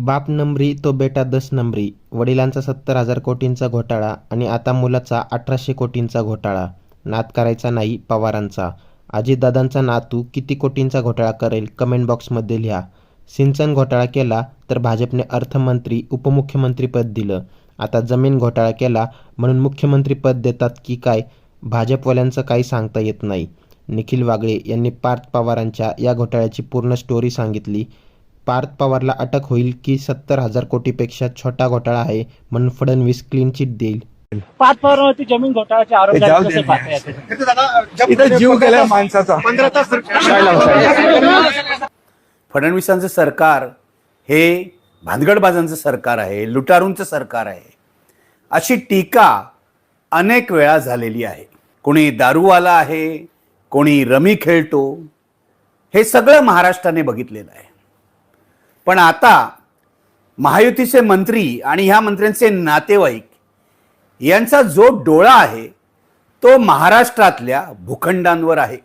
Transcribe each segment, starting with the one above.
बाप नंबरी तो बेटा दस नंबरी वडिलांचा सत्तर हजार कोटींचा घोटाळा आणि आता मुलाचा अठराशे कोटींचा घोटाळा. नाद करायचा नाही पवारांचा. अजितदादांचा नातू किती कोटींचा घोटाळा करेल कमेंट बॉक्समध्ये लिहा. सिंचन घोटाळा केला तर भाजपने अर्थमंत्री उपमुख्यमंत्रीपद दिलं. आता जमीन घोटाळा केला म्हणून मुख्यमंत्रीपद देतात की काय? भाजपवाल्यांचं काही सांगता येत नाही. निखिल वागळे यांनी पार्थ पवारांच्या या घोटाळ्याची पूर्ण स्टोरी सांगितली. पार्थ पवारला अटक होईल की सत्तर हजार कोटीपेक्षा छोटा घोटाळा आहे म्हणून फडणवीस क्लीन चिट देईल. पाच पवारांवरती जमीन घोटाळ्याचे आरोप झाले. जाऊ कसे दे. पाहता येते इथं जीव गेलाय माणसाचा. फडणवीसांचं सरकार हे भानगडबाजांचं सरकार आहे लुटारूंचं सरकार आहे. अशी टीका अनेक वेळा झालेली आहे. कोणी दारूवाला आहे कोणी रमी खेळतो हे सगळं महाराष्ट्राने बघितलेलं आहे. पण आता महायुतीचे मंत्री आणि ह्या मंत्र्यांचे नातेवाईक यांचा जो डोळा आहे तो महाराष्ट्रातल्या भूखंडांवर आहे.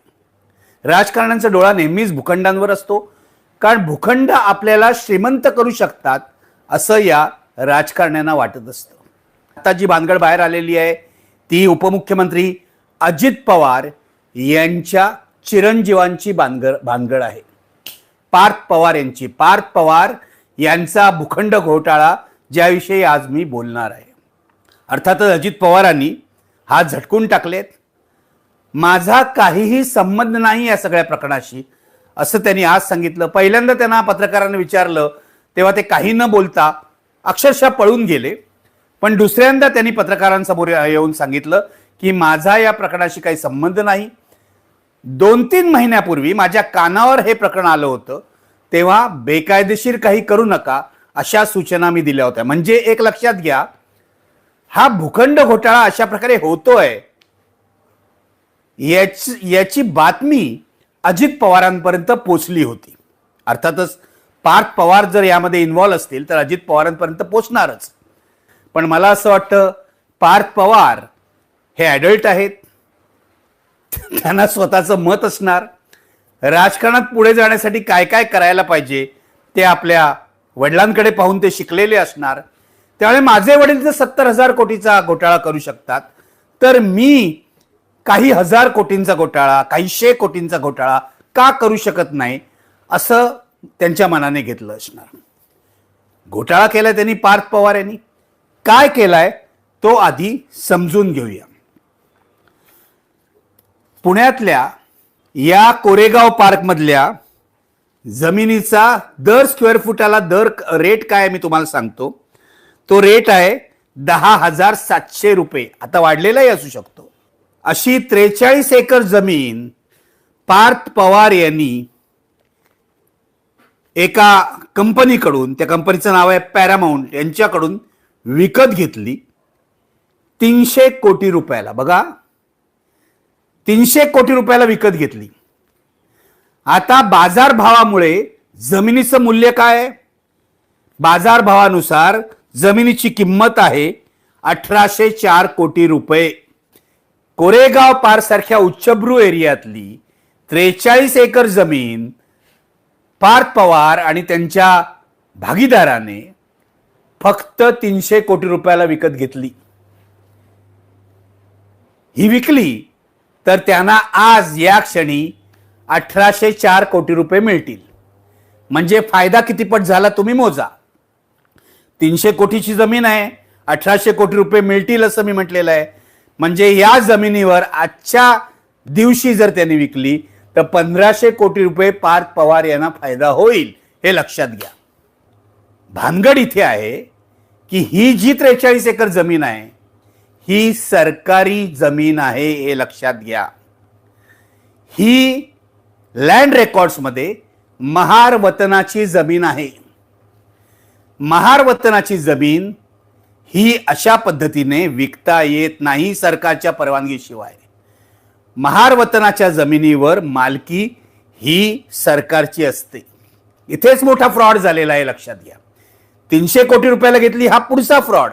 राजकारण्यांचा डोळा नेहमीच भूखंडांवर असतो कारण भूखंड आपल्याला श्रीमंत करू शकतात असं या राजकारण्यांना वाटत असतं. आता जी भानगड बाहेर आलेली आहे ती उपमुख्यमंत्री अजित पवार यांच्या चिरंजीवांची भानगड भानगड आहे. पार्थ पवार यांची. पार्थ पवार यांचा भूखंड घोटाळा ज्याविषयी आज मी बोलणार आहे. अर्थातच अजित पवारांनी हा झटकून टाकलेत. माझा काहीही संबंध नाही या सगळ्या प्रकरणाशी असं त्यांनी आज सांगितलं. पहिल्यांदा त्यांना पत्रकारांनी विचारलं तेव्हा ते काही न बोलता अक्षरशः पळून गेले. पण दुसऱ्यांदा त्यांनी पत्रकारांसमोर येऊन सांगितलं की माझा या प्रकरणाशी काही संबंध नाही. दोन तीन महिन्यापूर्वी माझ्या कानावर हे प्रकरण आलं होतं. तेव्हा बेकायदेशीर काही करू नका अशा सूचना मी दिल्या होत्या. म्हणजे एक लक्षात घ्या हा भूखंड घोटाळा अशा प्रकारे होतोय. याची याची बातमी अजित पवारांपर्यंत पोचली होती. अर्थातच पार्थ पवार जर यामध्ये इन्व्हॉल्व असतील तर अजित पवारांपर्यंत पोचणारच. पण मला असं वाटतं पार्थ पवार हे ॲडल्ट आहेत. त्यांना स्वतःचं मत असणार. राजकारणात पुढे जाण्यासाठी काय काय करायला पाहिजे ते आपल्या वडिलांकडे पाहून ते शिकलेले असणार. त्यामुळे माझे वडील जर सत्तर हजार कोटीचा घोटाळा करू शकतात. तर मी काही हजार कोटींचा घोटाळा काही शे कोटींचा घोटाळा का करू शकत नाही असं त्यांच्या मनाने घेतलं असणार. घोटाळा केलाय त्यांनी पार्थ पवार यांनी. काय केलाय तो आधी समजून घेऊया. पुण्यातल्या या कोरेगाव पार्कमधल्या जमिनीचा दर स्क्वेअर फुटाला दर रेट काय मी तुम्हाला सांगतो. तो रेट आहे दहा हजार सातशे रुपये. आता वाढलेलाही असू शकतो. अशी त्रेचाळीस एकर जमीन पार्थ पवार यांनी एका कंपनीकडून त्या कंपनीचं नाव आहे पॅरामाऊंट यांच्याकडून विकत घेतली. तीनशे कोटी रुपयाला. बघा तीनशे कोटी रुपयाला विकत घेतली. आता बाजारभावामुळे जमिनीचं मूल्य काय? आहे बाजारभावानुसार जमिनीची किंमत आहे अठराशे चार कोटी रुपये. कोरेगाव पार सारख्या उच्चभ्रू एरियातली त्रेचाळीस एकर जमीन पार्थ पवार आणि त्यांच्या भागीदाराने फक्त तीनशे कोटी रुपयाला विकत घेतली. ही विकली. तर त्यांना आज या क्षणी अठराशे चार कोटी रुपये मिळतील. म्हणजे फायदा कितीपट झाला तुम्ही मोजा. तीनशे कोटीची जमीन आहे अठराशे कोटी रुपये मिळतील असं मी म्हटलेलं आहे. म्हणजे या जमिनीवर आजच्या दिवशी जर त्यांनी विकली तर पंधराशे कोटी रुपये पार्थ पवार यांना फायदा होईल हे लक्षात घ्या. भानगड इथे आहे की ही जी त्रेचाळीस एकर जमीन आहे ही सरकारी जमीन आहे हे लक्षात घ्या. ही लँड रेकॉर्ड्समध्ये महार वतनाची जमीन आहे. महार वतनाची जमीन ही अशा पद्धतीने विकता येत नाही सरकारच्या परवानगीशिवाय. महार वतनाच्या जमिनीवर मालकी ही सरकारची असते. इथेच मोठा फ्रॉड झालेला आहे लक्षात घ्या. तीनशे कोटी रुपयाला घेतली हा पुढचा फ्रॉड.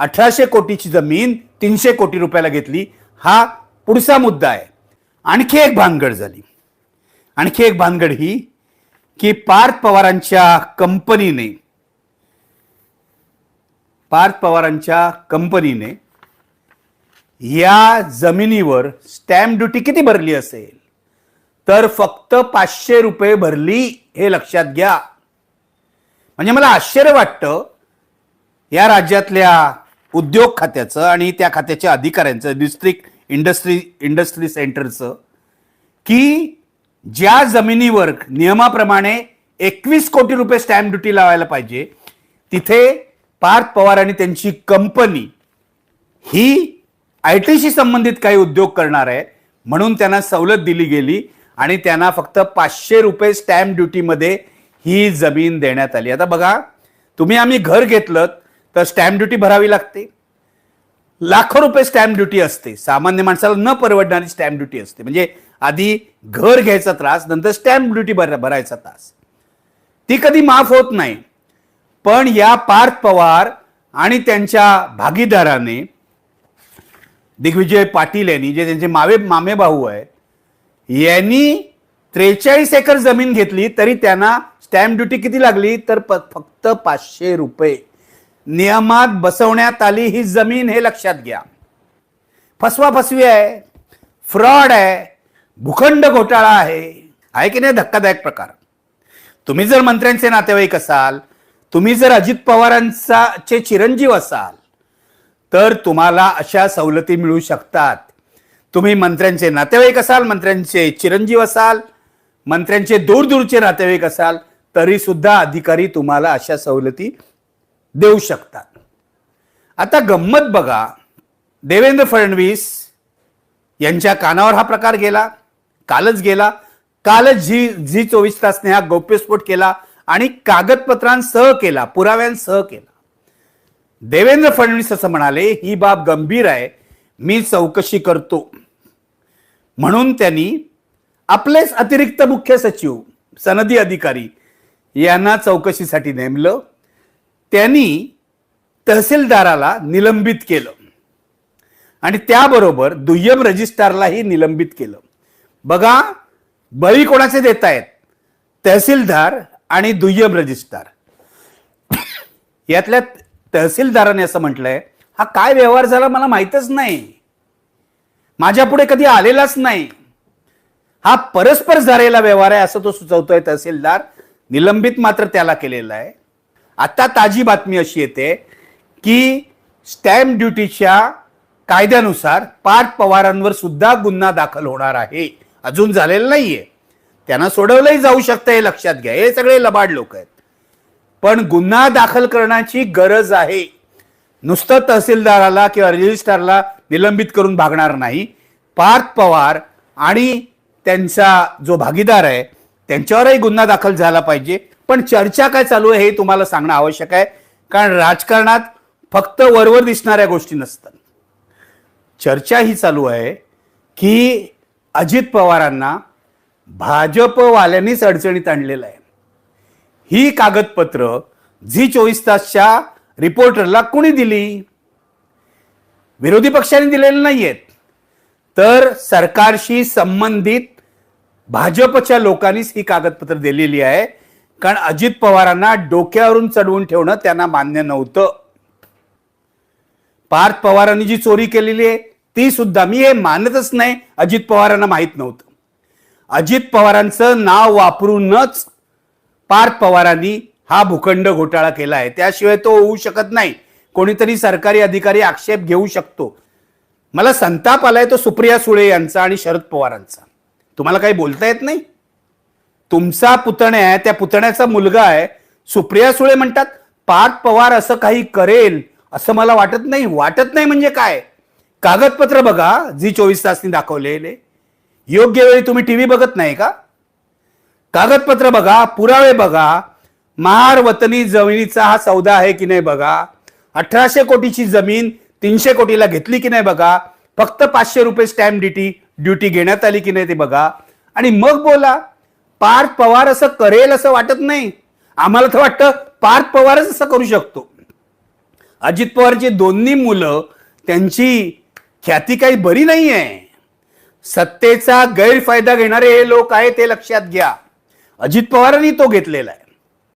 अठराशे कोटीची जमीन तीनशे कोटी रुपयाला घेतली. हा पुढचा मुद्दा आहे. आणखी एक भानगड झाली. आणखी एक भानगड ही की पार्थ पवारांच्या कंपनीने पार्थ पवारांच्या कंपनीने या जमिनीवर स्टॅम्प ड्युटी किती भरली असेल? तर फक्त पाचशे रुपये भरली हे लक्षात घ्या. म्हणजे मला आश्चर्य वाटतं या राज्यातल्या उद्योग खात्याचं आणि त्या खात्याच्या अधिकाऱ्यांचं डिस्ट्रिक्ट इंडस्ट्री इंडस्ट्री सेंटरचं की ज्या जमिनीवर नियमाप्रमाणे एकवीस कोटी रुपये स्टॅम्प ड्युटी लावायला पाहिजे तिथे पार्थ पवार आणि त्यांची कंपनी ही आय टीशी संबंधित काही उद्योग करणार आहे म्हणून त्यांना सवलत दिली गेली आणि त्यांना फक्त पाचशे रुपये स्टॅम्प ड्युटीमध्ये ही जमीन देण्यात आली. आता बघा तुम्ही आम्ही घर घेतलं तर स्टॅम्प ड्युटी भरावी लागते. लाखो रुपये स्टॅम्प ड्युटी असते. सामान्य माणसाला न परवडणारी स्टॅम्प ड्युटी असते. म्हणजे आधी घर घ्यायचा त्रास नंतर स्टॅम्प ड्युटी भर भरायचा त्रास. ती कधी माफ होत नाही. पण या पार्थ पवार आणि त्यांच्या भागीदाराने दिग्विजय पाटील यांनी जे त्यांचे मावे मामे भाऊ आहेत यांनी त्रेचाळीस एकर जमीन घेतली तरी त्यांना स्टॅम्प ड्युटी किती लागली? तर प- फक्त पाचशे रुपये. नियमात बसवण्यात आली ही जमीन हे लक्षात घ्या. फसवा फसवी आहे फ्रॉड आहे भूखंड घोटाळा आहे. आहे की नाही? धक्कादायक प्रकार. तुम्ही जर मंत्र्यांचे नातेवाईक असाल तुम्ही जर अजित पवारांचा चे चिरंजीव असाल तर तुम्हाला अशा सवलती मिळू शकतात. तुम्ही मंत्र्यांचे नातेवाईक असाल मंत्र्यांचे चिरंजीव असाल मंत्र्यांचे दूरदूरचे नातेवाईक असाल तरी सुद्धा अधिकारी तुम्हाला अशा सवलती देऊ शकतात. आता गंमत बघा. देवेंद्र फडणवीस यांच्या कानावर हा प्रकार गेला कालच गेला. कालच झी झी चोवीस तासने हा गौप्यस्फोट केला आणि कागदपत्रांसह केला पुराव्यांसह केला. देवेंद्र फडणवीस असं म्हणाले ही बाब गंभीर आहे मी चौकशी करतो. म्हणून त्यांनी आपलेच अतिरिक्त मुख्य सचिव सनदी अधिकारी यांना चौकशीसाठी नेमलं. त्यांनी तहसीलदाराला निलंबित केलं. आणि त्याबरोबर दुय्यम रजिस्ट्रारलाही निलंबित केलं. बघा बळी कोणाचे देत आहेत? तहसीलदार आणि दुय्यम रजिस्ट्रार. यातल्या तहसीलदाराने असं म्हटलंय हा काय व्यवहार झाला मला माहीतच नाही. माझ्या पुढे कधी आलेलाच नाही. हा परस्पर झालेला व्यवहार आहे असं तो सुचवतोय तहसीलदार. निलंबित मात्र त्याला केलेला आहे. आता ताजी बातमी अशी येते की स्टॅम्प ड्युटीच्या कायद्यानुसार पार्थ पवारांवर सुद्धा गुन्हा दाखल होणार आहे. अजून झालेलं नाहीये. त्यांना सोडवलंही जाऊ शकतं हे लक्षात घ्या. हे सगळे लबाड लोक आहेत. पण गुन्हा दाखल करण्याची गरज आहे. नुसतं तहसीलदाराला किंवा रजिस्ट्रारला निलंबित करून भागणार नाही. पार्थ पवार आणि त्यांचा जो भागीदार आहे त्यांच्यावरही गुन्हा दाखल झाला पाहिजे. पण चर्चा काय चालू आहे हे तुम्हाला सांगणं आवश्यक आहे. कारण राजकारणात फक्त वरवर दिसणाऱ्या गोष्टी नसतात. चर्चा ही चालू आहे की अजित पवारांना भाजपवाल्यांनीच अडचणीत आणलेलं आहे. ही कागदपत्र झी चोवीस तासच्या रिपोर्टरला कुणी दिली? विरोधी पक्षाने दिलेली नाहीयेत. तर सरकारशी संबंधित भाजपच्या लोकांनीच ही कागदपत्र दिलेली आहे. कारण अजित पवारांना डोक्यावरून चढवून ठेवणं त्यांना मान्य नव्हतं. पार्थ पवारांनी जी चोरी केलेली आहे ती सुद्धा मी हे मानतच नाही. अजित पवारांना माहीत नव्हतं. अजित पवारांचं नाव वापरूनच पार्थ पवारांनी हा भूखंड घोटाळा केला आहे. त्याशिवाय तो होऊ शकत नाही. कोणीतरी सरकारी अधिकारी आक्षेप घेऊ शकतो. मला संताप आलाय तो सुप्रिया सुळे यांचा आणि शरद पवारांचा. तुम्हाला काही बोलता येत नाही? तुमचा पुतण्या आहे त्या पुतण्याचा मुलगा आहे. सुप्रिया सुळे म्हणतात पार्थ पवार असं काही करेल असं मला वाटत नाही. वाटत नाही म्हणजे काय? कागदपत्र बघा जी चोवीस तासनी दाखवलेले. योग्य वेळी तुम्ही टीव्ही बघत नाही का? कागदपत्र बघा पुरावे बघा. महार वतनी जमिनीचा हा सौदा आहे की नाही बघा? अठराशे कोटीची जमीन तीनशे कोटीला घेतली की नाही बघा? फक्त पाचशे रुपये स्टॅम्प ड्युटी ड्युटी घेण्यात आली की नाही ते बघा? आणि मग बोला पार्थ पवार असं करेल असं वाटत नाही. आम्हाला तर वाटतं पार्थ पवारच असं करू शकतो. अजित पवारची दोन्ही मुलं त्यांची ख्याती काही बरी नाही आहे सत्तेचा गैरफायदा घेणारे हे लोक आहेत ते लक्षात घ्या. अजित पवारांनी तो घेतलेला आहे.